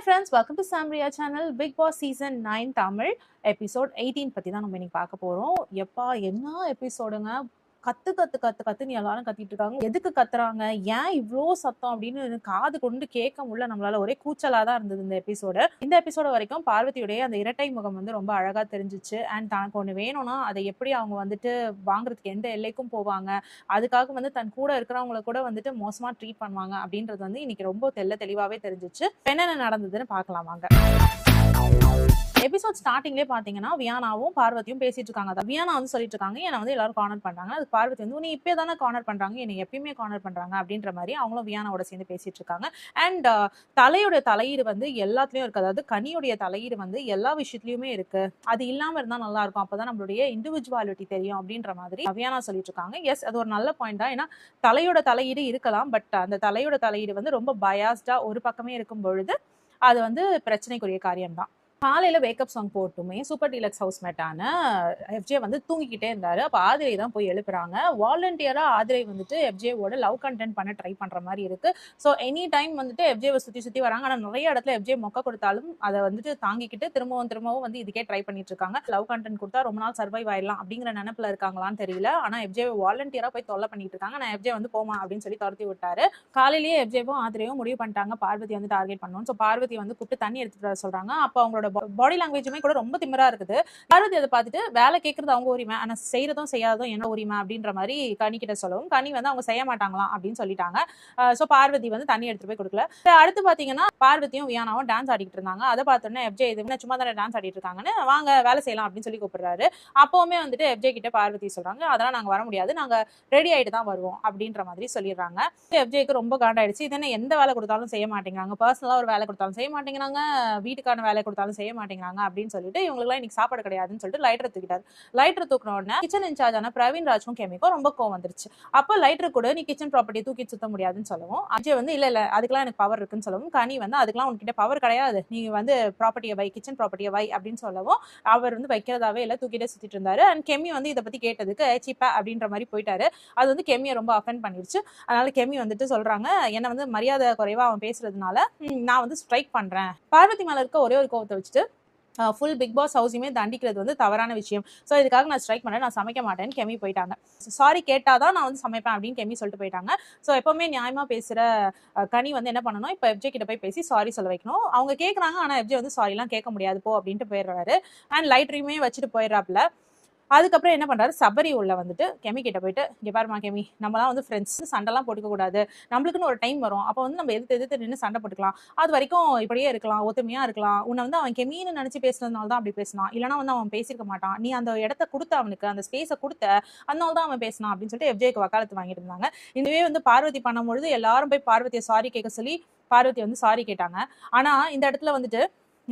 Hi friends welcome to Samriya channel Big Boss season nine Tamil episode eighteen பற்றி தான் நம்ம இன்னைக்கு பார்க்க போகிறோம் எப்பா என்ன எபிசோடுங்க கத்து கத்து கத்து கத்துன்னு எல்லாரும் கத்திட்டு இருக்காங்க. எதுக்கு கத்துறாங்க? ஏன் இவ்வளோ சத்தம் அப்படின்னு காது கொண்டு கேட்க முடியல. நம்மளால ஒரே கூச்சலா தான் இருந்தது இந்த எபிசோடு இந்த எபிசோட வரைக்கும் பார்வதியுடைய அந்த இரட்டை முகம் வந்து ரொம்ப அழகா தெரிஞ்சிச்சு. அண்ட் தனக்கு ஒன்று வேணும்னா அதை எப்படி அவங்க வந்துட்டு வாங்குறதுக்கு எந்த எல்லைக்கும் போவாங்க? அதுக்காக வந்து தன் கூட இருக்கிறவங்கள கூட வந்துட்டு மோசமா ட்ரீட் பண்ணுவாங்க அப்படின்றது வந்து இன்னைக்கு ரொம்ப தெல்ல தெளிவாவே தெரிஞ்சிச்சு. என்னென்ன நடந்ததுன்னு பார்க்கலாம் வாங்க. எபிசோட் ஸ்டார்டிங்லேயே பார்த்தீங்கன்னா வியானாவும் பார்வதியும் பேசிட்டு இருக்காங்க. அதான் வியானா வந்து சொல்லிட்டு இருக்காங்க. என்னை வந்து எல்லாரும் கார்னர் பண்றாங்க. அது பார்வதி வந்து நீ இப்போ தானே கார்னர் பண்றாங்க. என்னை எப்பயுமே கார்னர் பண்றாங்க. அப்படின்ற மாதிரி அவங்களும் வியானாவோட சேர்ந்து பேசிட்டு இருக்காங்க. அண்ட் uh, தலையோட தலையீடு வந்து எல்லாத்துலயும் இருக்கு. அதாவது கனியுடைய தலையீடு வந்து எல்லா விஷயத்துலையுமே இருக்கு. அது இல்லாமல் இருந்தால் நல்லா இருக்கும். அப்போ தான் நம்மளுடைய இண்டிவிஜுவாலிட்டி தெரியும் அப்படின்ற மாதிரி வியானா சொல்லிட்டு இருக்காங்க. எஸ் அது ஒரு நல்ல பாயிண்ட் தான். ஏன்னா தலையோட தலையீடு இருக்கலாம். பட் அந்த தலையோட தலையீடு வந்து ரொம்ப பயாஸ்டாக ஒரு பக்கமே இருக்கும் பொழுது அது வந்து பிரச்சனைக்குரிய காரியம்தான். காலையில் வேக்கப் சாங் போட்டுமே சூப்பர் டீலக்ஸ் ஹவுஸ் மேட்டான எஃப்ஜே வந்து தூங்கிக்கிட்டே இருந்தார். அப்போ ஆதிரை தான் போய் எழுப்புறாங்க. வாலண்டியராக ஆதிரை வந்துட்டு எஃப்ஜேவோட லவ் கண்டென்ட் பண்ண ட்ரை பண்ணுற மாதிரி இருக்குது ஸோ எனி டைம் வந்துட்டு எஃப்ஜேவை சுற்றி சுற்றி வராங்க. ஆனால் நிறைய இடத்துல எஃப்ஜே மொக்க கொடுத்தாலும் அதை வந்துட்டு தாங்கிக்கிட்டு திரும்பவும் திரும்பவும் வந்து இதுக்கே ட்ரை பண்ணிட்டு இருக்காங்க. லவ் கண்டென்ட் கொடுத்தா ரொம்ப நாள் சர்வைவ் ஆயிடலாம் அப்படிங்கிற நினப்பில் இருக்காங்களான்னு தெரியல. ஆனால் எஃப்ஜேவை வாலண்டியராக போய் தொல்லை பண்ணிட்டு இருக்காங்க. நான் எஃப்ஜே வந்து போமா அப்படின்னு சொல்லி துரத்தி விட்டாரு. காலையிலேயே எஃப்ஜேவும் ஆதிரையும் முடிவு பண்ணிட்டாங்க. பார்வதி வந்து டார்கெட் பண்ணணும் ஸோ பார்வதி வந்து கூப்பிட்டு தண்ணி எடுத்துட்டு வர சொல்கிறாங்க அப்போ அவங்களோட பாடி லாங்குவேஜுமே கூட ரொம்ப திமிரா இருக்குது. பார்வதி அதை பார்த்துட்டு வேலை கேட்கறது அவங்க உரிமை ஆனா செய்யறதும் செய்யாததும் என்ன உரிமை அப்படின்ற மாதிரி கனி கிட்ட சொல்லவும் கனி வந்து அவங்க செய்ய மாட்டாங்களாம் அப்படின்னு சொல்லிட்டாங்க. ஸோ பார்வதி வந்து தண்ணி எடுத்துட்டு போய் கொடுக்கல. அடுத்து பாத்தீங்கன்னா பார்வதியும் வியானாவும் டான்ஸ் ஆடிட்டு இருந்தாங்க. அதை பார்த்தோன்னே எஃப்ஜே இது சும்மா தானே டான்ஸ் ஆடிட்டு இருக்காங்கன்னு வாங்க வேலை செய்யலாம் அப்படின்னு சொல்லி கூப்பிடுறாரு. அப்பவுமே வந்துட்டு எஃப்ஜே கிட்ட பார்வதி சொல்றாங்க அதெல்லாம் நாங்க வர முடியாது. நாங்க ரெடி ஆயிட்டு தான் வருவோம் அப்படின்ற மாதிரி சொல்லிடுறாங்க. எஃப்ஜேக்கு ரொம்ப காண்டாயிடுச்சு. இது எந்த வேலை கொடுத்தாலும் செய்ய மாட்டேங்கிறாங்க. பர்சனலா ஒரு வேலை கொடுத்தாலும் செய்ய மாட்டேங்கிறாங்க. வீட்டுக்கான வேலை கொடுத்தாலும் செய்ய மாட்டேங்கிறாங்க அப்படின்னு சொல்லிட்டு இவங்களுக்குலாம் இன்னைக்கு சாப்பாடு கிடையாதுன்னு சொல்லிட்டு லைட்டர் தூக்கிட்டாரு. லைட்டர் தூக்கின உடனே கிச்சன் இன்சார்ஜான ஆன பிரவீன் ராஜும் கெமிக்கும் ரொம்ப கோவம் வந்துருச்சு. அப்போ லைட்டர் கூட நீ கிச்சன் ப்ராப்பர்ட்டி தூக்கி சுத்த முடியாதுன்னு சொல்லவும் அஜய் வந்து இல்ல இல்ல அதுக்கெல்லாம் எனக்கு பவர் இருக்குன்னு சொல்லவும் கனி வந்து அதுக்கெல்லாம் உன்கிட்ட பவர் கிடையாது. நீ வந்து ப்ராப்பர்ட்டியை வை கிச்சன் ப்ராப்பர்ட்டியை வை அப்படின்னு சொல்லவும் அவர் வந்து வைக்கிறதாவே இல்லை தூக்கிட்டே சுத்திட்டு இருந்தாரு. அண்ட் கெமி வந்து இதை பத்தி கேட்டதுக்கு சீப்பா அப்படின்ற மாதிரி போயிட்டாரு. அது வந்து கெமியை ரொம்ப அஃபென்ட் பண்ணிருச்சு. அதனால கெமி வந்துட்டு சொல்றாங்க என்ன வந்து மரியாதை குறைவா அவன் பேசுறதுனால நான் வந்து ஸ்ட்ரைக் பண்றேன். பார்வதி மேல இருக்க ஒரே ஒரு கோவத்தை வச்சுட்டு ஃபுல் பிக் பாஸ் ஹவுஸையுமே தண்டிக்கிறது வந்து தவறான விஷயம். ஸோ இதுக்காக நான் ஸ்ட்ரைக் பண்ணேன் நான் சமைக்க மாட்டேன்னு கெமி போயிட்டாங்க. சாரி கேட்டாதான் நான் வந்து சமைப்பேன் அப்படின்னு கெமி சொல்லிட்டு போயிட்டாங்க. ஸோ எப்பவுமே நியாயமா பேசுற கனி வந்து என்ன பண்ணணும் இப்போ எப்ஜே கிட்ட போய் பேசி சாரி சொல்ல வைக்கணும். அவங்க கேட்குறாங்க ஆனால் எப்ஜே வந்து சாரிலாம் கேட்க முடியாது போ அப்படின்ட்டு போயிடுறாரு. அண்ட் லைட்ரையுமே வச்சுட்டு போயிடுறாப்புல. அதுக்கப்புறம் என்ன பண்ணுறாரு சபரி உள்ள வந்துட்டு கெமி கிட்ட போயிட்டு இங்கே பாருமா கெமி நம்மலாம் வந்து ஃப்ரெண்ட்ஸ் சண்டைலாம் போட்டுக்க கூடாது நம்மளுக்குன்னு ஒரு டைம் வரும். அப்போ வந்து நம்ம எதிர்த்து எதிர்த்து நின்று சண்டை போட்டுக்கலாம். அது வரைக்கும் இப்படியே இருக்கலாம் ஒத்துமையாக இருக்கலாம். உன்னை வந்து அவன் கெமின்னு நினச்சி பேசுனதுனால தான் அப்படி பேசினான். இல்லைனா வந்து அவன் பேசியிருக்க மாட்டான். நீ அந்த இடத்த கொடுத்த அவனுக்கு அந்த ஸ்பேஸை கொடுத்த அதனால தான் அவன் பேசினான். அப்படின்னு சொல்லிட்டு எஃப்ஜேக்கு வக்காலத்து வாங்கிட்டு இருந்தாங்க. இதுவே வந்து பார்வதி பண்ணும்பொழுது எல்லாரும் போய் பார்வதியை சாரி கேட்க சொல்லி பார்வதி வந்து சாரி கேட்டாங்க. ஆனால் இந்த இடத்துல வந்துட்டு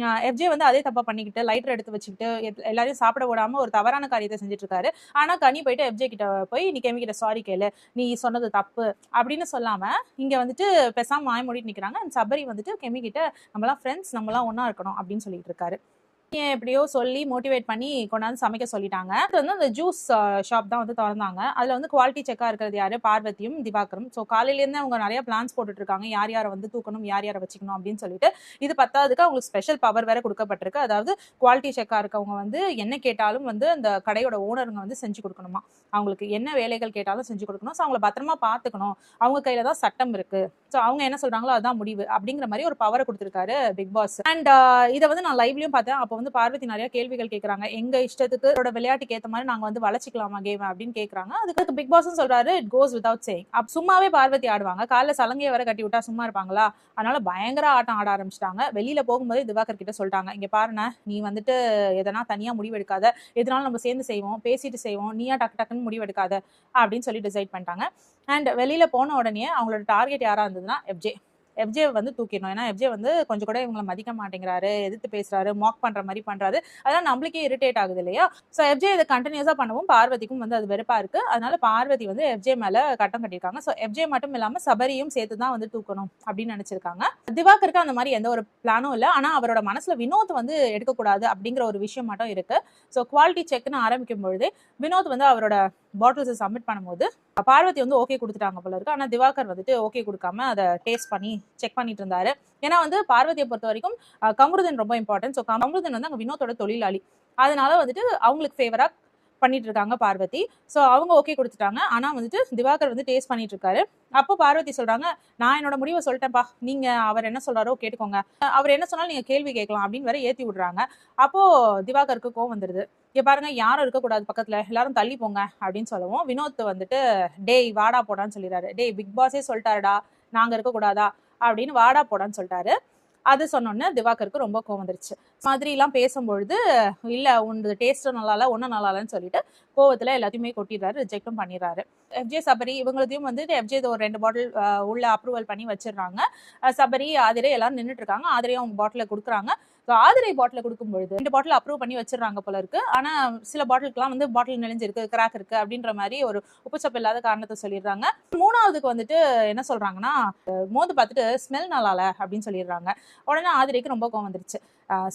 எஃப்ஜே வந்து அதே தப்பா பண்ணிக்கிட்டு லைட்டர் எடுத்து வச்சுக்கிட்டு எல்- எல்லாரையும் சாப்பிட விடாம ஒரு தவறான காரியத்தை செஞ்சுட்டு இருக்காரு ஆனா கனி போயிட்டு எஃப்ஜே கிட்ட போய் நீ கெமி கிட்ட சாரி கேளு. நீ சொன்னது தப்பு. அப்படின்னு சொல்லாம இங்க வந்துட்டு பெசாம மாய மூடிட்டு நிக்கிறாங்க. அண்ட் சபரி வந்துட்டு கெமி கிட்ட நம்மளாம் ஃப்ரெண்ட்ஸ் நம்மளாம் ஒன்னா இருக்கணும். அப்படின்னு சொல்லிட்டு இருக்காரு. எப்படியோ சொல்லி மோட்டிவேட் பண்ணி கொண்டாந்து சமைக்க சொல்லிட்டாங்க. அது வந்து அந்த ஜூஸ் ஷாப் தான் வந்து திறந்தாங்க. அதுல வந்து குவாலிட்டி செக்கா இருக்கிறது யாரு? பார்வதியும் திவாகரும். ஸோ காலையிலேருந்து அவங்க நிறைய பிளான்ஸ் போட்டுட்டு இருக்காங்க யார் யாரை வந்து தூக்கணும் யார் யாரை வச்சுக்கணும் அப்படின்னு சொல்லிட்டு. இது பத்தாவதுக்கு அவங்களுக்கு ஸ்பெஷல் பவர் வேற கொடுக்கப்பட்டிருக்கு. அதாவது குவாலிட்டி செக்கா இருக்கவங்க வந்து என்ன கேட்டாலும் வந்து அந்த கடையோட ஓனருங்க வந்து செஞ்சு கொடுக்கணுமா? அவங்களுக்கு என்ன வேலைகள் கேட்டாலும் செஞ்சு கொடுக்கணும். ஸோ அவங்கள பத்திரமா பார்த்துக்கணும். அவங்க கையில தான் சட்டம் இருக்கு. ஸோ அவங்க என்ன சொல்றாங்களோ அதுதான் முடிவு அப்படிங்கிற மாதிரி ஒரு பவரை கொடுத்துருக்காரு பிக் பாஸ். அண்ட் இதை வந்து நான் லைவ்லயும் பார்த்தேன். அப்போ வந்து பார்வதி நிறைய கேள்விகள் கேட்கறாங்க எங்க இஷ்டத்துக்கு விளையாட்டுக்கு ஏற்ற மாதிரி நாங்க வந்து வளச்சிக்கலாமா கேம் அப்படின்னு கேட்கறாங்க அதுக்கு பிக் பாஸ் சொல்றாரு it goes without saying up சும்மாவே பார்வதி ஆடுவாங்க. காலைல சலங்கையை வர கட்டி விட்டா சும்மா இருப்பாங்களா? அதனால பயங்கர ஆட்டம் ஆட ஆரம்பிச்சிட்டாங்க. வெளியில போகும்போது திவாகர் கிட்ட சொல்லிட்டாங்க. இங்க பாருண்ண நீ வந்துட்டு எதனா தனியா முடிவெடுக்காத. எதனாலும் நம்ம சேர்ந்து செய்வோம் பேசிட்டு செய்வோம். நீயா டக்கு டக்குன்னு முடிவெடுக்காத. அப்படின்னு சொல்லி டிசைட் பண்ணிட்டாங்க. அண்ட் வெளியில போன உடனே அவங்களோட டார்கெட் யாரா இருந்ததுன்னா எஃப்ஜே எஃப்ஜே வந்து தூக்கிடணும். ஏன்னா எஃப்ஜே வந்து கொஞ்சம் கூட இவங்களை மதிக்க மாட்டேங்கிறாரு எதிர்த்து பேசுறாரு மாக் பண்ற மாதிரி பண்றாரு. அதெல்லாம் நம்மளுக்கே இரிட்டேட் ஆகுது இல்லையா? ஸோ எஃப்ஜே இதை கண்டினியூஸா பண்ணவும். பார்வதிக்கும் வந்து அது வெறுப்பா இருக்கு. அதனால பார்வதி வந்து எஃப்ஜே மேல கட்டம் கட்டியிருக்காங்க. ஸோ எஃப்ஜே மட்டும் இல்லாம சபரியும் சேர்த்து தான் வந்து தூக்கணும் அப்படின்னு நினைச்சிருக்காங்க. திவாகருக்கு அந்த மாதிரி எந்த ஒரு பிளானும் இல்லை. ஆனா அவரோட மனசுல வினோத் வந்து எடுக்கக்கூடாது அப்படிங்கிற ஒரு விஷயம் மட்டும் இருக்கு. ஸோ குவாலிட்டி செக்னு ஆரம்பிக்கும் பொழுது வினோத் வந்து அவரோட பாட்டில்ஸை சப்மிட் பண்ணும்போது பார்வதி வந்து ஓகே கொடுத்துட்டாங்க போல இருக்கு. ஆனா திவாகர் வந்துட்டு ஓகே கொடுக்காம அதை டேஸ்ட் பண்ணி செக் பண்ணிட்டு இருந்தாரு. ஏன்னா வந்து பார்வதியை பொறுத்த வரைக்கும் கமருதன் ரொம்ப இம்பார்ட்டன்ட் ஸோ கமருதன் வந்து அங்க வினோத்தோட தொழிலாளி. அதனால வந்துட்டு அவங்களுக்கு ஃபேவரா பண்ணிட்டு இருக்காங்க பார்வதி. ஸோ அவங்க ஓகே கொடுத்துட்டாங்க. ஆனால் வந்துட்டு திவாகர் வந்து டேஸ்ட் பண்ணிட்டு இருக்காரு அப்போ பார்வதி சொல்றாங்க நான் என்னோட முடிவை சொல்லிட்டேன்ப்பா. நீங்க அவர் என்ன சொல்றாரோ கேட்டுக்கோங்க. அவர் என்ன சொன்னாலும் நீங்க கேள்வி கேட்கலாம். அப்படின்னு வேற ஏத்தி விடுறாங்க. அப்போ திவாகருக்கு கோவம் வந்துருது. இங்க பாருங்க யாரும் இருக்கக்கூடாது பக்கத்துல. எல்லாரும் தள்ளி போங்க. அப்படின்னு சொல்லவும் வினோத் வந்துட்டு டேய் வாடா போடான்னு சொல்லிடுறாரு. டேய் பிக் பாஸே சொல்லிட்டாருடா. நாங்க இருக்கக்கூடாதா? அப்படின்னு வாடா போடான்னு சொல்லிட்டாரு. அது சொன்னோன்னே திவாகருக்கு ரொம்ப கோவம் வந்துருச்சு. மாதிரிலாம் பேசும்பொழுது இல்லை உனது டேஸ்ட்டும் நல்லா இல்லை ஒன்றும் நல்லா இல்லைன்னு சொல்லிட்டு கோவத்துல எல்லாத்தையுமே கொட்டிடுறாரு ரிஜெக்டும் பண்ணிடுறாரு. எஃப்ஜே சபரி இவங்களதையும் வந்து எஃப்ஜே ஒரு ரெண்டு பாட்டில் உள்ள அப்ரூவல் பண்ணி வச்சிடுறாங்க. சபரி ஆதிரை எல்லாரும் நின்றுட்டு இருக்காங்க ஆதிரையும் அவங்க பாட்டில கொடுக்குறாங்க. ஸோ ஆதிரை பாட்டில கொடுக்கும் பொழுது ரெண்டு பாட்டில் அப்ரூவ் பண்ணி வச்சிடுறாங்க போல இருக்கு. ஆனா சில பாட்டிலுக்குலாம் வந்து பாட்டில் நெளிஞ்சிருக்கு கிராக் இருக்கு அப்படின்ற மாதிரி ஒரு உப்புச்சப்பு இல்லாத காரணத்தை சொல்லிடுறாங்க. மூணாவதுக்கு வந்துட்டு என்ன சொல்றாங்கன்னா மோந்து பார்த்துட்டு ஸ்மெல் நல்லால அப்படின்னு சொல்லிடுறாங்க. உடனே ஆதிரைக்கு ரொம்ப கோவம் வந்துருச்சு.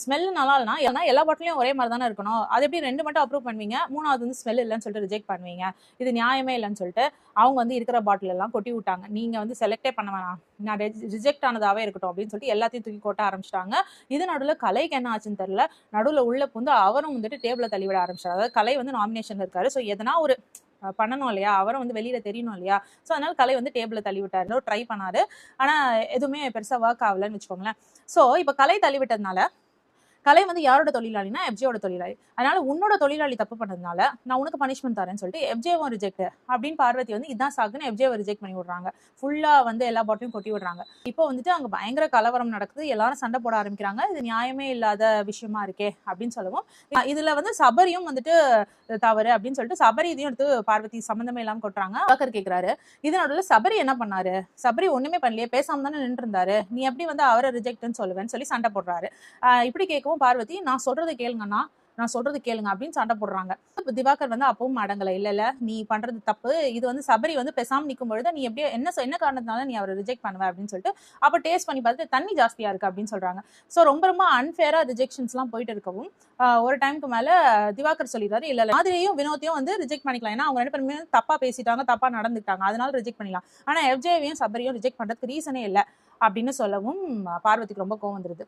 ஸ்மெல் நல்லா இல்லைனா ஏன்னா எல்லா பாட்டிலையும் ஒரே மாதிரி தானே இருக்கணும். அது எப்படி ரெண்டு மட்டும் அப்ரூவ் பண்ணுவீங்க? மூணாவது வந்து ஸ்மெல் இல்லைன்னு சொல்லிட்டு ரிஜெக்ட் பண்ணுவீங்க. இது நியாயமே இல்லைன்னு சொல்லிட்டு அவங்க வந்து இருக்கிற பாட்டில் எல்லாம் கொட்டி விட்டாங்க. நீங்கள் வந்து செலக்டே பண்ண வேணாம். நான் ரிஜெக்ட் ஆனதாகவே இருக்கட்டும் அப்படின்னு சொல்லிட்டு எல்லாத்தையும் தூக்கி கொட்ட ஆரம்பிச்சிட்டாங்க. இது நடுவில் கலைக்கு என்ன ஆச்சுன்னு தெரில நடுவில் உள்ள புந்து அவரும் வந்துட்டு டேபிளை தள்ளிவிட ஆரம்பிச்சார் அதாவது கலை வந்து நாமினேஷன் இருக்காரு. ஸோ எதனா ஒரு பண்ணணும் இல்லையா? அவரும் வந்து வெளியில தெரியணும் இல்லையா? ஸோ அதனால கலை வந்து டேபிள தள்ளி விட்டாரு. ட்ரை பண்ணாரு. ஆனா எதுவுமே பெருசா ஒர்க் ஆகலன்னு வச்சுக்கோங்களேன். ஸோ இப்போ கலை தள்ளி விட்டதுனால கலை வந்து யாரோட தொழிலாளினா எஃப்ஜேவோட தொழிலாளி. அதனால உன்னோட தொழிலாளி தப்பு பண்ணதுனால நான் உனக்கு பனிஷ்மெண்ட் தரேன்னு சொல்லிட்டு எஃப்ஜேவும் ரிஜெக்ட் அப்படின்னு பார்வதி வந்து இதான் சாக்குன்னு எஃப்ஜேவை ரிஜெக்ட் பண்ணி விடுறாங்க. ஃபுல்லா வந்து எல்லா பாட்டையும் கொட்டி விடுறாங்க. இப்போ வந்துட்டு அங்க பயங்கர கலவரம் நடக்குது. எல்லாரும் சண்டை போட ஆரம்பிக்கிறாங்க. இது நியாயமே இல்லாத விஷயமா இருக்கே அப்படின்னு சொல்லவும். இதுல வந்து சபரியும் வந்துட்டு தவறு அப்படின்னு சொல்லிட்டு சபரி இதையும் எடுத்து பார்வதி சம்மந்தமே இல்லாம கொட்டுறாங்க. பாக்கர் கேட்கிறாரு இது சபரி என்ன பண்ணாரு? சபரி ஒண்ணுமே பண்ணலையே. பேசாம தானே நின்று இருந்தாரு. நீ எப்படி வந்து அவரை ரிஜெக்ட்னு சொல்லுவேன்னு சொல்லி சண்டை போடுறாரு. ஆஹ் இப்படி கேட்கவும் பார்வதி நான் சொல்றதை கேளுங்கண்ணா நான் சொல்றது கேளுங்க அப்படின்னு சண்டை போடுறாங்க. திவாகர் வந்து அப்பவும் அடங்கல. இல்ல இல்ல நீ பண்றது தப்பு. இது வந்து சபரி வந்து பெசாம நிற்கும் பொழுது நீ எப்படி என்ன என்ன காரணத்தினால நீ அவரை ரிஜெக்ட் பண்ணுவ? அப்படின்னு சொல்லிட்டு அப்ப டேஸ்ட் பண்ணி பார்த்துட்டு தண்ணி ஜாஸ்தியா இருக்கு அப்படின்னு சொல்றாங்க. சோ ரொம்ப ரொம்ப அன்ஃபேரா ரிஜெக்ஷன்ஸ் எல்லாம் போயிட்டு இருக்கவும் ஒரு டைம்க்கு மேல திவாகர் சொல்லிடுறாரு இல்ல இல்ல மாதிரியும் வினோத்தையும் வந்து ரிஜெக்ட் பண்ணிக்கலாம். ஏன்னா அவங்க ரெண்டு பேருமே தப்பா பேசிட்டாங்க தப்பா நடந்துட்டாங்க அதனால ரிஜெக்ட் பண்ணிக்கலாம் ஆனா எஃப்ஜேவையும் சபரியும் ரிஜெக்ட் பண்றதுக்கு ரீசனே இல்ல. அப்படின்னு சொல்லவும் பார்வதிக்கு ரொம்ப கோவம் வந்துருது.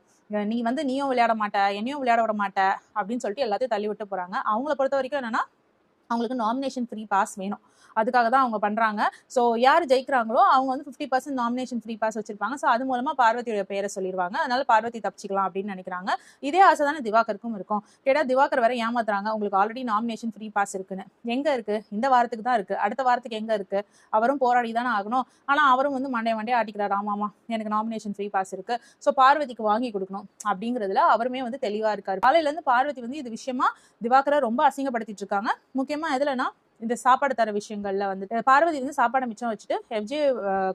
நீ வந்து நீயும் விளையாட மாட்ட என்னையும் விளையாட விட மாட்ட அப்படின்னு சொல்லிட்டு எல்லாத்தையும் தள்ளி விட்டு போறாங்க. அவங்கள பொறுத்த வரைக்கும் என்னன்னா அவங்களுக்கு நாமினேஷன் ஃப்ரீ பாஸ் வேணும். அதுக்காக தான் அவங்க பண்றாங்க. ஸோ யார் ஜெயிக்கிறாங்களோ அவங்க வந்து fifty percent nomination free pass வச்சிருப்பாங்க. ஸோ அது மூலமா பார்வதியோட பேரை சொல்லிடுவாங்க அதனால பார்வதி தப்பிச்சிக்கலாம் அப்படின்னு நினைக்கிறாங்க. இதே ஆசை தானே திவாகருக்கும் இருக்கும். கேட்டா திவாகர் வரை ஏமாத்துறாங்க. உங்களுக்கு ஆல்ரெடி நாமினேஷன் ஃப்ரீ பாஸ் இருக்குன்னு. எங்க இருக்கு? இந்த வாரத்துக்கு தான் இருக்கு. அடுத்த வாரத்துக்கு எங்க இருக்கு? அவரும் போராடி தானே ஆகணும். ஆனா அவரும் வந்து மண்டே மண்டே ஆட்டிக்கிறார். ஆமாமா எனக்கு நாமினேஷன் ஃப்ரீ பாஸ் இருக்கு. ஸோ பார்வதிக்கு வாங்கி கொடுக்கணும் அப்படிங்கிறதுல அவருமே வந்து தெளிவா இருக்காரு. காலையில இருந்து பார்வதி வந்து இது விஷயமா திவாகரை ரொம்ப அசிங்கப்படுத்திட்டு இருக்காங்க. முக்கியமா எதுலன்னா இந்த சாப்பாடு தர விஷயங்கள்ல வந்துட்டு பார்வதி வந்து சாப்பாடை மிச்சம் வச்சுட்டு எஃப்ஜே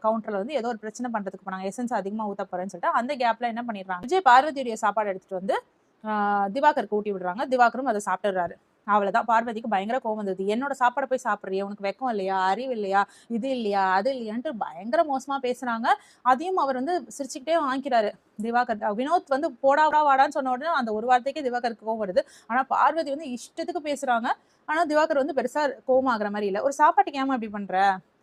கவுண்டர்ல வந்து ஏதோ ஒரு பிரச்சனை பண்றதுக்கு போனாங்க. எசன்ஸ் அதிகமா ஊத்த போறேன்னு சொல்லிட்டு அந்த கேப்ல என்ன பண்ணிடுறாங்க? விஜய் பார்வதியுடைய சாப்பாடு எடுத்துட்டு வந்து ஆஹ் திவாகருக்கு ஊட்டி விடுறாங்க. திவாகரும் அதை சாப்பிட்டுறாரு அவ்வளவுதான். பார்வதிக்கு பயங்கர கோவம் வந்தது. என்னோட சாப்பாடை போய் சாப்பிடுறியா? உனக்கு வெக்கம் இல்லையா? அறிவு இல்லையா? இது இல்லையா? அது இல்லையான்ட்டு பயங்கர மோசமா பேசுறாங்க. அதையும் அவர் வந்து சிரிச்சுக்கிட்டே வாங்கிக்கிறாரு. திவாகர் வினோத் வந்து போடா வாடான்னு சொன்ன உடனே அந்த ஒரு வார்த்தைக்கே திவாகருக்கு கோவம் வருது. ஆனா பார்வதி வந்து இஷ்டத்துக்கு பேசுறாங்க. ஆனா திவாகர் வந்து பெருசா கோவம் ஆகுற மாதிரி இல்ல. ஒரு சாப்பாட்டுக்கு ஏமா இப்படி பண்ற?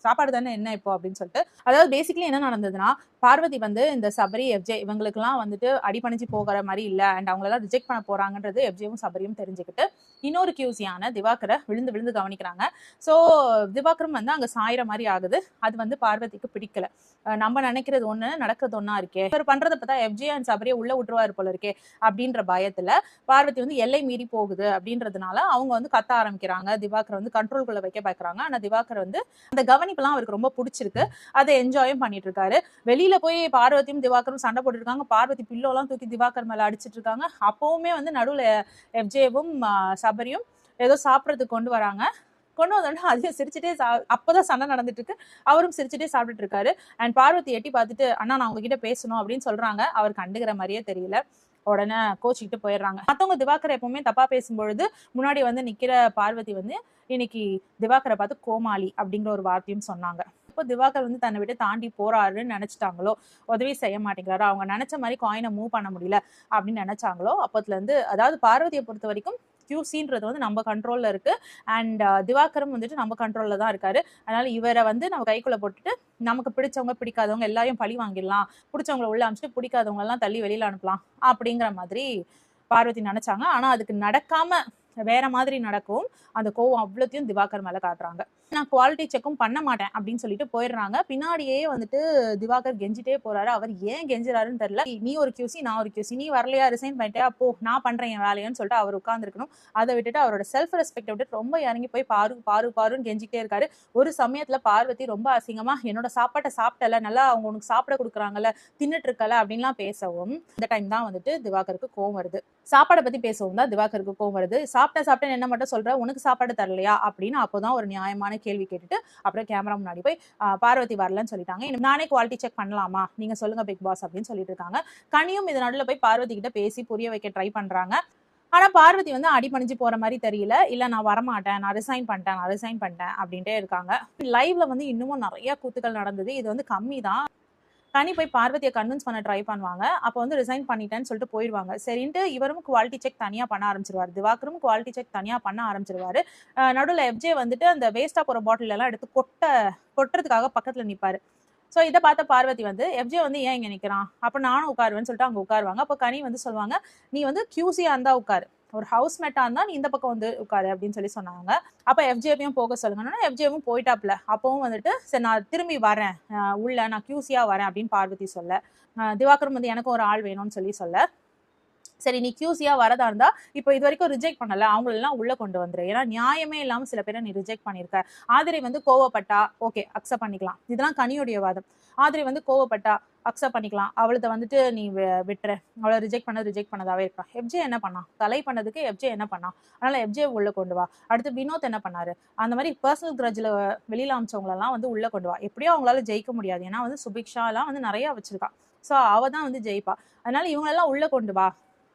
சாப்பாடு தானே என்ன இப்போ? அப்படின்னு சொல்லிட்டு அதாவது பேசிக்கலி என்ன நடந்ததுன்னா பார்வதி வந்து இந்த சபரி எஃப்ஜே இவங்களுக்குலாம் வந்துட்டு அடிபணிஞ்சு போகிற மாதிரி இல்ல அண்ட் அவங்களெல்லாம் ரிஜெக்ட் பண்ண போறாங்கன்றது எஃப்ஜேவும் சபரியும் தெரிஞ்சுக்கிட்டு இன்னொரு கியூசியான திவாகரை விழுந்து விழுந்து கவனிக்கிறாங்க. ஸோ திவாகரும் வந்து அங்க சாயிற மாதிரி ஆகுது. அது வந்து பார்வதிக்கு பிடிக்கல. நம்ம நினைக்கிறது ஒண்ணு நடக்கிறது ஒன்றா இருக்கே. இவர் பண்றத பார்த்தா எஃப்ஜே அண்ட் சபரியை உள்ள விட்டுருவாரு போல இருக்கே அப்படின்ற பயத்துல பார்வதி வந்து எல்லை மீறி போகுது அப்படின்றதுனால அவங்க வந்து கத்த ஆரம்பிக்கிறாங்க. திவாகர் வந்து கண்ட்ரோல்குள்ள வைக்க பார்க்கறாங்க ஆனா திவாகர் வந்து அந்த கவனிப்பெல்லாம் அவருக்கு ரொம்ப பிடிச்சிருக்கு. அதை என்ஜாயும் பண்ணிட்டு இருக்காரு வெளியில போய் பார்வதியும் திவாகரும் சண்டை போட்டுருக்காங்க பார்வதி பில்லோலாம் தூக்கி திவாகர் மேல அடிச்சிட்டு இருக்காங்க அப்பவுமே வந்து நடுவுல எஃப்ஜேவும் சபரியும் ஏதோ சாப்பிட்றதுக்கு கொண்டு வராங்க. கொண்டு வந்தோடனே அதையும் சிரிச்சுட்டே சா அப்போதான் சண்டை நடந்துட்டு இருக்கு அவரும் சிரிச்சுட்டே சாப்பிட்டுட்டு இருக்காரு அண்ட் பார்வதி எட்டி பார்த்துட்டு அண்ணா நான் உங்ககிட்ட பேசணும் அப்படின்னு சொல்றாங்க. அவர் கண்டுக்கிற மாதிரியே தெரியல. உடனே கோச்சிக்கிட்டு போயிடுறாங்க. மற்றவங்க திவாகர் எப்பவுமே தப்பா பேசும்பொழுது முன்னாடி வந்து நிக்கிற பார்வதி வந்து இன்னைக்கு திவாகரை பார்த்து கோமாளி அப்படிங்கிற ஒரு வார்த்தையும் சொன்னாங்க. இப்போ திவாகர் வந்து தன்னை விட்டு தாண்டி போறாருன்னு நினைச்சிட்டாங்களோ உதவி செய்ய மாட்டேங்கிறாரு அவங்க நினைச்ச மாதிரி காயினை மூவ் பண்ண முடியல அப்படின்னு நினைச்சாங்களோ அப்பத்துல இருந்து அதாவது பார்வதியை பொறுத்த வரைக்கும் கியூசின்றது வந்து நம்ம கண்ட்ரோல்ல இருக்கு. அண்ட் uh, திவாகரும் வந்துட்டு நம்ம கண்ட்ரோல்ல தான் இருக்காரு. அதனால இவரை வந்து நம்ம கைக்குள்ள போட்டுட்டு நமக்கு பிடிச்சவங்க பிடிக்காதவங்க எல்லாரையும் பழி வாங்கிடலாம். பிடிச்சவங்கள உள்ள அனுப்பிச்சிட்டு பிடிக்காதவங்க எல்லாம் தள்ளி வெளியில அனுப்பலாம் அப்படிங்கிற மாதிரி பார்வதி நினைச்சாங்க. ஆனா அதுக்கு நடக்காம வேற மாதிரி நடக்கும் அந்த கோவம் அவ்வளோத்தையும் திவாகர் மேல காட்டுறாங்க. நான் குவாலிட்டி செக்கும் பண்ண மாட்டேன் அப்படின்னு சொல்லிட்டு போயிடுறாங்க. பின்னாடியே வந்துட்டு திவாகர் கெஞ்சிட்டே போறாரு. அவர் ஏன் கெஞ்சுறாருன்னு தெரியல. நீ ஒரு கியூசி நான் ஒரு கியூசி நீ வரலையா? ரிசைன் பண்ணிட்டே அப்போ நான் பண்றேன் என் வேலையான்னு சொல்லிட்டு அவர் உட்காந்துருக்கணும் அதை விட்டுட்டு அவரோட செல்ஃப் ரெஸ்பெக்ட் விட்டு ரொம்ப இறங்கி போய் பாரு பாரு பாருன்னு கெஞ்சிட்டே இருக்காரு. ஒரு சமயத்துல பார்வதி ரொம்ப அசிங்கமா என்னோட சாப்பாட்டை சாப்பிட்டல. நல்லா அவங்க உனக்கு சாப்பிட கொடுக்குறாங்கல்ல தின்னுட்டு இருக்கல அப்படின்லாம் பேசவும் இந்த டைம் தான் வந்துட்டு திவாகருக்கு கோவம் வருது. சாப்பாடை பத்தி பேசவும் தான் திவாகருக்கு கோவம் வருது. சாப்பிட்ட சாப்பிட்டேன்னு என்ன மட்டும் சொல்ற? உனக்கு சாப்பாடு தரலையா? அப்படின்னு அப்போதான் ஒரு நியாயமான கேள்வி கேட்டுட்டு அப்புறம் கேமரா முன்னாடி போய் பார்வதி வரலன்னு சொல்லிட்டாங்க. நானே குவாலிட்டி செக் பண்ணலாமா? நீங்க சொல்லுங்க பிக் பாஸ் அப்படின்னு சொல்லிட்டு இருக்காங்க. கனியும் இது நடுவில் போய் பார்வதி கிட்ட பேசி புரிய வைக்க ட்ரை பண்றாங்க. ஆனா பார்வதி வந்து அடிபணிஞ்சு போற மாதிரி தெரியல. இல்ல நான் வரமாட்டேன் நான் ரிசைன் பண்ணிட்டேன் நான் ரிசைன் பண்ணிட்டேன் அப்படின்ட்டே இருக்காங்க. லைவ்ல வந்து இன்னமும் நிறைய கூத்துக்கள் நடந்தது. இது வந்து கம்மி தான் கனி போய் பார்வதியை கன்வின்ஸ் பண்ண ட்ரை பண்ணுவாங்க. அப்போ வந்து ரிசைன் பண்ணிட்டேன்னு சொல்லிட்டு போயிடுவாங்க. சரின்ட்டு இவரும் குவாலிட்டி செக் தனியாக பண்ண ஆரம்பிச்சிருவாரு. திவாகரும் குவாலிட்டி செக் தனியாக பண்ண ஆரம்பிச்சிருவாரு. நடுவில் எஃப்ஜே வந்துட்டு அந்த வேஸ்ட்டாக போகிற பாட்டில் எல்லாம் எடுத்து கொட்ட கொட்டுறதுக்காக பக்கத்தில் நிற்பார் ஸோ இதை பார்த்த பார்வதி வந்து எஃப்ஜே வந்து ஏன் இங்கே நிற்கிறான் அப்போ நானும் உட்காருவேன்னு சொல்லிட்டு அங்கே உட்காருவாங்க. அப்போ கனி வந்து சொல்லுவாங்க நீ வந்து கியூசியாக இருந்தால் உட்காரு. ஒரு ஹவுஸ் மேட்டா இருந்தா நீ இந்த பக்கம் வந்து உட்காரு அப்படின்னு சொல்லி சொன்னாங்க. அப்ப எஃப்ஜேபியும் போக சொல்லுங்கன்னா எஃப்ஜேபியும் போயிட்டாப்ல அப்பவும் வந்துட்டு சரி நான் திரும்பி வரேன். உள்ள நான் கியூசியா வரேன் அப்படின்னு பார்வதி சொல்ல. அஹ் வந்து எனக்கும் ஒரு ஆள் வேணும்னு சொல்லி சொல்ல. சரி நீ கியூசியா வரதா இருந்தா இப்போ இது வரைக்கும் ரிஜெக்ட் பண்ணல. அவங்களெல்லாம் உள்ள கொண்டு வந்துரு. ஏன்னா நியாயமே இல்லாம சில பேரை நீ ரிஜெக்ட் பண்ணிருக்க ஆதிரை வந்து கோவப்பட்டா ஓகே அக்செப்ட் பண்ணிக்கலாம். இதெல்லாம் கனியுடைய வாதம். ஆதிரை வந்து கோவப்பட்டா அக்செப்ட் பண்ணிக்கலாம். அவளத வந்துட்டு நீ விட்டுற அவளை ரிஜெக்ட் பண்ண ரிஜெக்ட் பண்ணதாவே இருக்கா. எஃப்ஜே என்ன பண்ணா? தலை பண்ணதுக்கு எஃப்ஜே என்ன பண்ணா? அதனால எஃப்ஜே உள்ள கொண்டு வா. அடுத்து வினோத் என்ன பண்ணாரு? அந்த மாதிரி பர்சனல் கிரஜ்ல வெளியில அமைச்சவங்களெல்லாம் வந்து உள்ள கொண்டு வா. எப்படியோ அவங்களால ஜெயிக்க முடியாது. ஏன்னா வந்து சுபிக்ஷா எல்லாம் வந்து நிறைய வச்சிருக்கா. ஸோ அவ தான் வந்து ஜெயிப்பா. அதனால இவங்களெல்லாம் உள்ள கொண்டு வா.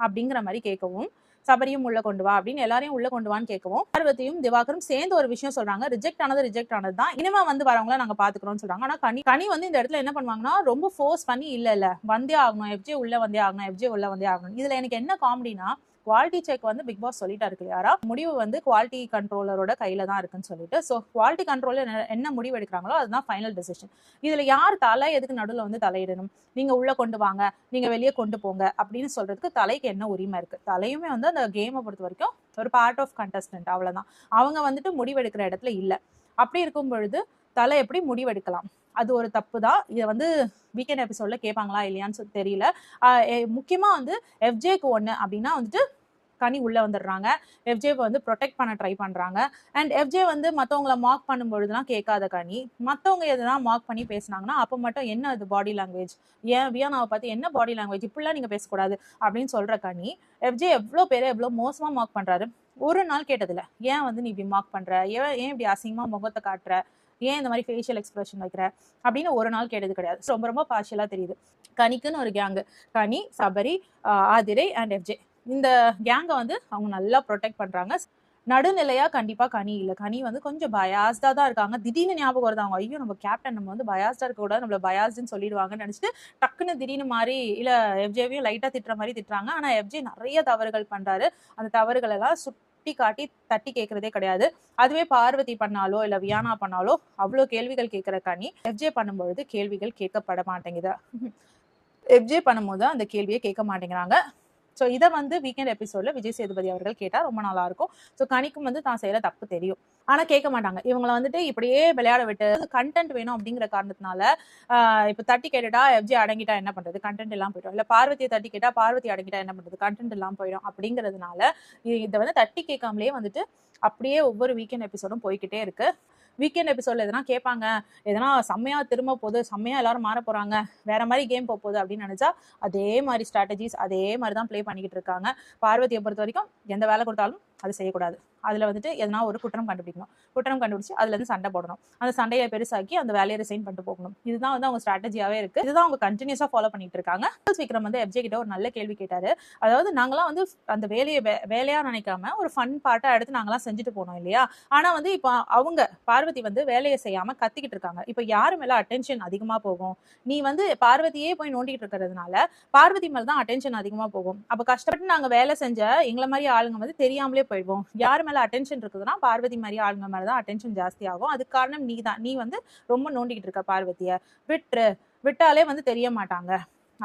அப்படிங்கிற மாதிரி கேட்கவும் சபரியும் உள்ள கொண்டு வா அப்படின்னு எல்லாரையும் உள்ள கொண்டு வான்னு கேட்கவும் பார்வதியும் திவாகரும் சேர்ந்து ஒரு விஷயம் சொல்றாங்க. ரிஜெக்ட் ஆனது ரிஜெக்ட் ஆனது தான். இனிமே வந்து வரவங்கள நாங்க பாத்துக்கிறோம்னு சொல்றாங்க. ஆனா கனி கனி வந்து இந்த இடத்துல என்ன பண்ணுவாங்கன்னா ரொம்ப ஃபோர்ஸ் பண்ணி இல்ல இல்ல. வந்தே ஆகணும். எஃப்ஜே உள்ள வந்தே ஆகணும். எஃப்ஜே உள்ள வந்தே ஆகணும். இதுல எனக்கு என்ன காமெடினா குவாலிட்டி செக் வந்து பிக் பாஸ் சொல்லிட்டாரு யாரா? முடிவு வந்து குவாலிட்டி கண்ட்ரோலரோட கையில தான் இருக்குன்னு சொல்லிட்டு. ஸோ குவாலிட்டி கண்ட்ரோலர் என்ன முடிவு எடுக்கிறாங்களோ அதுதான் ஃபைனல் டெசிஷன் இதுல யார் தலை எதுக்கு நடுவில் வந்து தலையிடணும்? நீங்க உள்ள கொண்டு வாங்க நீங்க வெளியே கொண்டு போங்க அப்படின்னு சொல்றதுக்கு தலைக்கு என்ன உரிமை இருக்கு? தலையுமே வந்து அந்த கேமை பொறுத்த வரைக்கும் ஒரு பார்ட் ஆஃப் கண்டஸ்டன்ட் அவ்வளவுதான். அவங்க வந்துட்டு முடிவெடுக்கிற இடத்துல இல்லை. அப்படி இருக்கும் பொழுது தலை எப்படி முடிவெடுக்கலாம்? அது ஒரு தப்பு தான் இதை வந்து வீக்கெண்ட் எபிசோட்ல கேட்பாங்களா இல்லையான்னு சொல்லி தெரியல. ஆஹ் முக்கியமா வந்து எஃப்ஜேக்கு ஒன்று அப்படின்னா வந்துட்டு கனி உள்ளே வந்துடுறாங்க. எஃப்ஜே வந்து ப்ரொடெக்ட் பண்ண ட்ரை பண்ணுறாங்க அண்ட் எஃப்ஜே வந்து மத்தவங்கள மார்க் பண்ணும்பொழுதுலாம் கேட்காத கனி. மற்றவங்க எதுனா மார்க் பண்ணி பேசுனாங்கன்னா அப்போ மட்டும் என்ன அது பாடி லாங்குவேஜ் ஏன் வியானாவை பார்த்து என்ன பாடி லாங்குவேஜ் இப்படிலாம் நீங்கள் பேசக்கூடாது அப்படின்னு சொல்கிற கனி எஃப்ஜே எவ்வளோ பேரை எவ்வளோ மோசமாக மார்க் பண்ணுறாரு ஒரு நாள் கேட்டதில்ல. ஏன் வந்து நீ இப்படி மார்க் பண்ணுற ஏன் ஏன் இப்படி அசிங்கமாக முகத்தை காட்டுற? ஏன் இந்த மாதிரி ஃபேஷியல் எக்ஸ்பிரஷன் வைக்கிற? அப்படின்னு ஒரு நாள் கேட்டது கிடையாது. ரொம்ப ரொம்ப பார்ஷியலாக தெரியுது. கனிக்குன்னு ஒரு gang Ghani Sabari Aathirai and FJ இந்த கேங்கை வந்து அவங்க நல்லா ப்ரொடெக்ட் பண்றாங்க. நடுநிலையா கண்டிப்பா கனி இல்ல. கனி வந்து கொஞ்சம் பயாஸ்டா தான் இருக்காங்க. திடீர்னு ஞாபகம் வருது அவங்க? ஐயோ நம்ம கேப்டன் நம்ம வந்து பயாஸ்டா இருக்க கூடாது. நம்மள பயாஸ்டுன்னு சொல்லிடுவாங்கன்னு நினைச்சிட்டு டக்குன்னு திடீர்னு மாதிரி இல்ல எஃப்ஜேவையும் லைட்டா திட்டுற மாதிரி திட்டுறாங்க. ஆனா எஃப்ஜே நிறைய தவறுகள் பண்றாரு. அந்த தவறுகள் எல்லாம் சுட்டி காட்டி தட்டி கேட்கறதே கிடையாது. அதுவே பார்வதி பண்ணாலோ இல்ல வியானா பண்ணாலோ அவ்வளோ கேள்விகள் கேட்கிற கனி. எஃப்ஜே பண்ணும்பொழுது கேள்விகள் கேட்கப்பட மாட்டேங்குது. எஃப்ஜே பண்ணும்போது அந்த கேள்வியை கேட்க மாட்டேங்கிறாங்க. ஸோ இதை வந்து வீக்கெண்ட் எபிசோட்ல விஜய் சேதுபதி அவர்கள் கேட்டா ரொம்ப நல்லா இருக்கும். ஸோ கனிக்கும் வந்து தான் செய்யற தப்பு தெரியும். ஆனா கேட்க மாட்டாங்க. இவங்களை வந்துட்டு இப்படியே விளையாட விட்டு கண்டென்ட் வேணும் அப்படிங்கிற காரணத்தினால இப்போ இப்ப தட்டி கேட்டுட்டா எஃப்ஜி அடங்கிட்டா என்ன பண்றது? கண்டென்ட் எல்லாம் போயிடும். இல்ல பார்வதியை தட்டி கேட்டா பார்வதி அடங்கிட்டா என்ன பண்றது? கண்டென்ட் எல்லாம் போயிடும் அப்படிங்கிறதுனால இதை வந்து தட்டி கேட்காமலே வந்துட்டு அப்படியே ஒவ்வொரு வீக்கெண்ட் எபிசோடும் போய்கிட்டே இருக்கு. வீக்கெண்ட் எபிசோட்ல எதனா கேட்பாங்க எதனா செம்மையா திரும்ப போகுது செம்மையா எல்லாரும் மாற போறாங்க வேற மாதிரி கேம் போக போகுது அப்படின்னு நினைச்சா அதே மாதிரி ஸ்ட்ராட்டஜிஸ் அதே மாதிரி தான் ப்ளே பண்ணிக்கிட்டு இருக்காங்க. பார்வதியை பொறுத்த வரைக்கும் எந்த வேலை கொடுத்தாலும் அது செய்யக்கூடாது. அதில் வந்துட்டு எதனா ஒரு குற்றம் கண்டுபிடிக்கணும். குற்றம் கண்டுபிடிச்சி அதுலேருந்து சண்டை போடணும். அந்த சண்டையை பெருசாக்கி அந்த வேலையை ரிசைன் பண்ணிட்டு போகணும். இதுதான் வந்து அவங்க ஸ்ட்ராட்டஜியாகவே இருக்கு. இதுதான் அவங்க கண்டினியூஸாக ஃபாலோ பண்ணிட்டு இருக்காங்க. விக்ரம் வந்து எஃப்ஜே கிட்ட ஒரு நல்ல கேள்வி கேட்டாரு. அதாவது நாங்களாம் வந்து அந்த வேலையை வே- நினைக்காம ஒரு ஃபன் பார்ட்டாக எடுத்து நாங்களாம் செஞ்சுட்டு போனோம் இல்லையா? ஆனால் வந்து இப்போ அவங்க பார்வதி வந்து வேலையை செய்யாம கத்திக்கிட்டு இருக்காங்க. இப்போ யாரு மேலே அட்டென்ஷன் அதிகமாக போகும்? நீ வந்து பார்வதியே போய் நோண்டிக்கிட்டு இருக்கிறதுனால பார்வதி மேலே தான் அட்டென்ஷன் அதிகமாக போகும். அப்போ கஷ்டப்பட்டு நாங்கள் வேலை செஞ்ச எங்களை மாதிரி ஆளுங்க வந்து தெரியாமலே போயிடுவோம். யார் மேல அட்டென்ஷன் இருக்குதுன்னா பார்வதி மாதிரி ஆளுங்க மேல தான் அட்டென்ஷன் ஜாஸ்தி ஆகும் அதுக்கு காரணம் நீ தான் நீ வந்து ரொம்ப நோண்டிக்கிட்டு இருக்க பார்வதிய. விட்டுரு. விட்டாலே வந்து தெரிய மாட்டாங்க.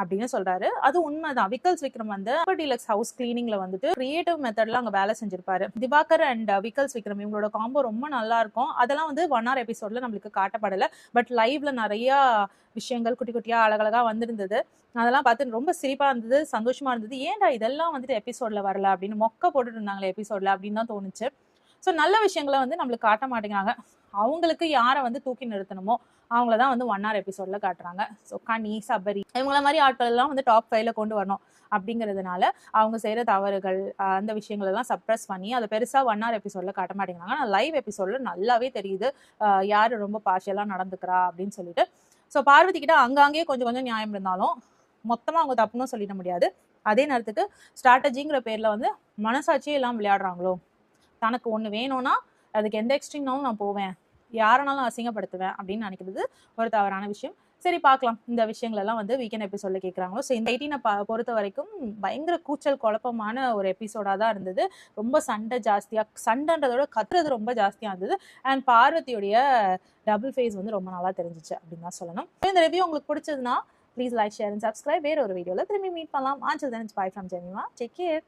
அப்படின்னு சொல்றாரு. அது உண்மைதான். விக்கல்ஸ் விக்ரம் வந்து டீலக்ஸ் ஹவுஸ் கிளீனிங்ல வந்துட்டு கிரியேட்டிவ் மெத்தட்ல அங்க வேலை செஞ்சிருப்பாரு. திவாகர் அண்ட் uh, விக்கல்ஸ் விக்ரம் இவங்களோட காம்போ ரொம்ப நல்லா இருக்கும். அதெல்லாம் வந்து ஒன் ஆர் எபிசோட்ல நம்மளுக்கு காட்டப்படல. பட் லைவ்ல நிறைய விஷயங்கள் குட்டி குட்டியா அழகழகா வந்திருந்தது. அதெல்லாம் பார்த்து ரொம்ப சிரிப்பா இருந்தது சந்தோஷமா இருந்தது. ஏன்டா இதெல்லாம் வந்துட்டு எபிசோட்ல வரல அப்படின்னு மொக்க போட்டுட்டு இருந்தாங்களே எபிசோட்ல அப்படின்னு தான் தோணுச்சு. ஸோ நல்ல விஷயங்களை வந்து நம்மளுக்கு காட்ட மாட்டேங்கிறாங்க. அவங்களுக்கு யாரை வந்து தூக்கி நிறுத்தணுமோ அவங்கள தான் வந்து ஒன் ஹவர் எபிசோடில் காட்டுறாங்க. ஸோ கனி சபரி இவங்கள மாதிரி ஆட்கள் எல்லாம் வந்து டாப் ஃபைவ்ல கொண்டு வரணும் அப்படிங்கிறதுனால அவங்க செய்கிற தவறுகள் அந்த விஷயங்கள் எல்லாம் சப்ரஸ் பண்ணி அதை பெருசாக ஒன் ஹவர் எபிசோடில் காட்ட மாட்டேங்கிறாங்க. ஆனால் லைவ் எபிசோடில் நல்லாவே தெரியுது யார் ரொம்ப பார்ஷியலாக நடந்துக்கிறா அப்படின்னு சொல்லிட்டு. ஸோ பார்வதிக்கிட்ட அங்கங்கே கொஞ்சம் கொஞ்சம் நியாயம் இருந்தாலும் மொத்தமாக அவங்க தப்புன்னு சொல்லிட முடியாது. அதே நேரத்துக்கு ஸ்ட்ராட்டஜிங்கிற பேரில் வந்து மனசாட்சியே எல்லாம் விளையாடுறாங்களோ? தனக்கு ஒன்று வேணும்னா அதுக்கு எந்த எக்ஸ்ட்ரீம்னாலும் நான் போவேன். யாரனாலும் அசிங்கப்படுத்துவேன் அப்படின்னு நினைக்கிறது ஒரு தவறான விஷயம். சரி பார்க்கலாம். இந்த விஷயங்கள் எல்லாம் வந்து வீக்கெண்ட் எபிசோட்ல கேட்குறாங்களோ ஸோ இந்த எயிட்டீனை பொறுத்த வரைக்கும் பயங்கர கூச்சல் குழப்பமான ஒரு எபிசோடாக தான் இருந்தது. ரொம்ப சண்டை ஜாஸ்தியாக சண்டைன்றதோட கத்துறது ரொம்ப ஜாஸ்தியாக இருந்தது. அண்ட் பார்வதியுடைய டபுள் ஃபேஸ் வந்து ரொம்ப நல்லா தெரிஞ்சிச்சு அப்படின்னு தான் சொல்லணும். இந்த ரிவ்யூ உங்களுக்கு பிடிச்சதுன்னா please like share and subscribe வேற ஒரு வீடியோவில் திரும்பி மீட் பண்ணலாம். ஆன்சல் தன் boy from Jemimah take care